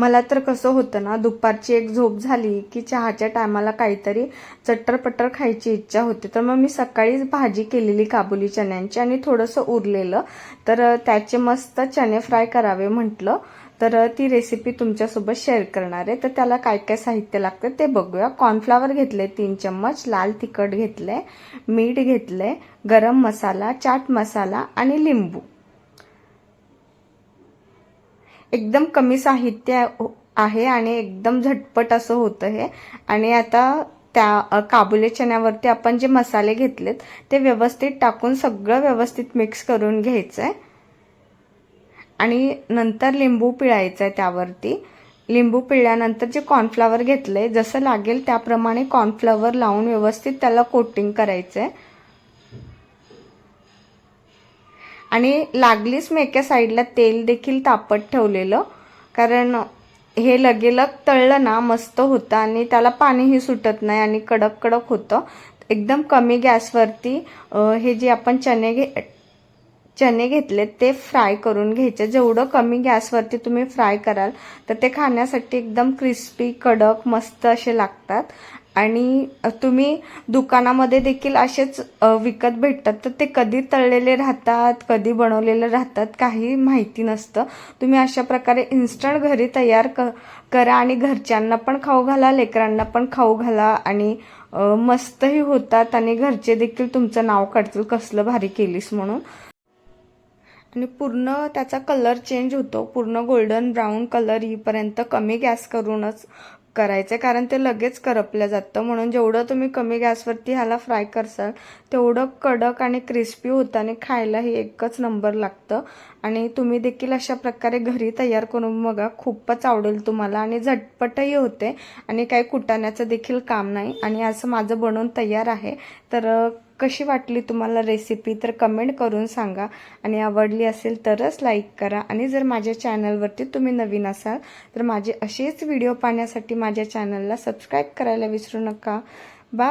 मला तर कसं होतं ना दुपारची एक झोप झाली की चहाच्या टायमाला काहीतरी चट्टरपट्टर खायची इच्छा होते. तर मग मी सकाळीच भाजी केलेली काबुली चण्यांची आणि थोडंसं उरलेलं. तर त्याचे मस्त चणे फ्राय करावे म्हटलं. तर ती रेसिपी तुमच्यासोबत शेअर करणार आहे. तर त्याला काय काय साहित्य लागतं ते बघूया. कॉर्नफ्लावर घेतले तीन चम्मच लाल तिखट घेतले मीठ घेतले गरम मसाला चाट मसाला आणि लिंबू. एकदम कमी साहित्य आहे आणि एकदम झटपट असं होतं हे. आणि आता त्या काबुले काबुली चण्यावरती आपण जे मसाले घेतलेत ते व्यवस्थित टाकून सगळं व्यवस्थित मिक्स करून घ्यायचं आहे आणि नंतर लिंबू पिळायचं आहे त्यावरती. लिंबू पिळल्यानंतर जे कॉर्नफ्लॉवर घेतलं आहे जसं लागेल त्याप्रमाणे कॉर्नफ्लॉवर लावून व्यवस्थित त्याला कोटिंग करायचं आहे आणि लागलीच मी एका साईडला तेल देखील तापत ठेवलेलं. कारण हे लगेलग तळलं ना मस्त होतं आणि त्याला पाणीही सुटत नाही आणि कडक कडक होतं. एकदम कमी गॅसवरती हे जे आपण चणे घे चणे घेतले ते फ्राय करून घ्यायचे. जेवढं कमी गॅसवरती तुम्ही फ्राय कराल तर ते खाण्यासाठी एकदम क्रिस्पी कडक मस्त असे लागतात. आणि तुम्ही दुकानामध्ये देखील असेच विकत भेटतात. तर ते कधी तळलेले राहतात कधी बनवलेले राहतात काही माहिती नसतं. तुम्ही अशा प्रकारे इन्स्टंट घरी तयार क करा आणि घरच्यांना पण खाऊ घाला लेकरांना पण खाऊ घाला आणि मस्तही होतात आणि घरचे देखील तुमचं नाव काढतील कसलं भारी केलीस म्हणून. आणि पूर्ण त्याचा कलर चेंज होतो. पूर्ण गोल्डन ब्राऊन कलर येईपर्यंत कमी गॅस करूनच करायचं कारण ते लगेच करपलं जातं. म्हणून जेवढं तुम्ही कमी गॅसवरती ह्याला फ्राय करसाल तेवढं कडक आणि क्रिस्पी होतं आणि खायलाही एकच नंबर लागतं. आणि तुम्ही देखील अशा प्रकारे घरी तयार करून बघा खूपच आवडेल तुम्हाला. आणि झटपटही होते आणि काही कुटाण्याचं देखील काम नाही. आणि असं माझं बनवून तयार आहे. तर कशी वाटली तुम्हाला रेसिपी तर कमेंट करून सांगा. आणि आवडली असेल तरच लाईक करा. आणि जर माझ्या चॅनलवरती तुम्ही नवीन असाल तर माझे असेच व्हिडिओ पाहण्यासाठी माझ्या चॅनलला सबस्क्राईब करायला विसरू नका. बाय